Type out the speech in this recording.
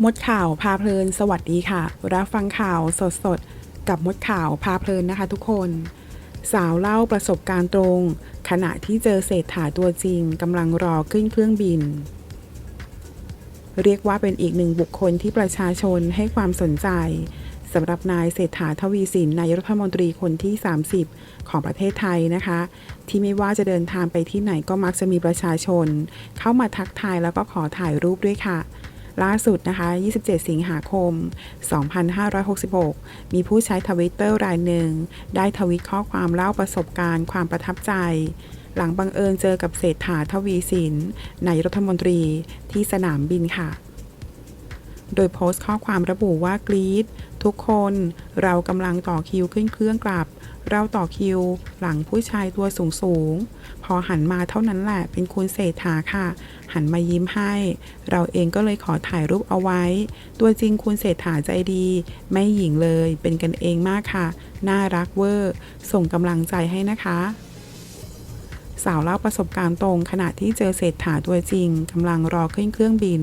มดข่าวพาเพลินสวัสดีค่ะ รับฟังข่าวสดๆกับมดข่าวพาเพลินนะคะทุกคน สาวเล่าประสบการณ์ตรง ขณะที่เจอเศรษฐาตัวจริงกำลังรอขึ้นเครื่องบิน เรียกว่าเป็นอีกหนึ่งบุคคลที่ประชาชนให้ความสนใจสำหรับนายเศรษฐาทวีสินนายรัฐมนตรีคนที่ 30 ของประเทศไทยนะคะ ที่ไม่ว่าจะเดินทางไปที่ไหนก็มักจะมีประชาชน เข้ามาทักทายแล้วก็ขอถ่ายรูปด้วยค่ะ ล่าสุดนะคะ 27 สิงหาคม 2566 มีผู้ใช้ทวิตเตอร์รายหนึ่ง ได้ทวิตข้อความเล่าประสบการณ์ความประทับใจ หลังบังเอิญเจอกับเศรษฐาทวีสินนายรัฐมนตรีที่สนามบินค่ะ โดยโพสต์ข้อความระบุว่ากรีดทุกคนเรากำลังต่อคิวขึ้นเครื่องกลับ เราต่อคิวหลังผู้ชายตัวสูงสูง พอหันมาเท่านั้นแหละเป็นคุณเศรษฐาค่ะ หันมายิ้มให้ เราเองก็เลยขอถ่ายรูปเอาไว้ ตัวจริงคุณเศรษฐาใจดี ไม่หญิงเลยเป็นกันเองมากค่ะ น่ารักเวอร์ ส่งกำลังใจให้นะคะสาวเล่าประสบการณ์ตรงขณะที่เจอเศรษฐาตัวจริงกำลังรอขึ้นเครื่องบิน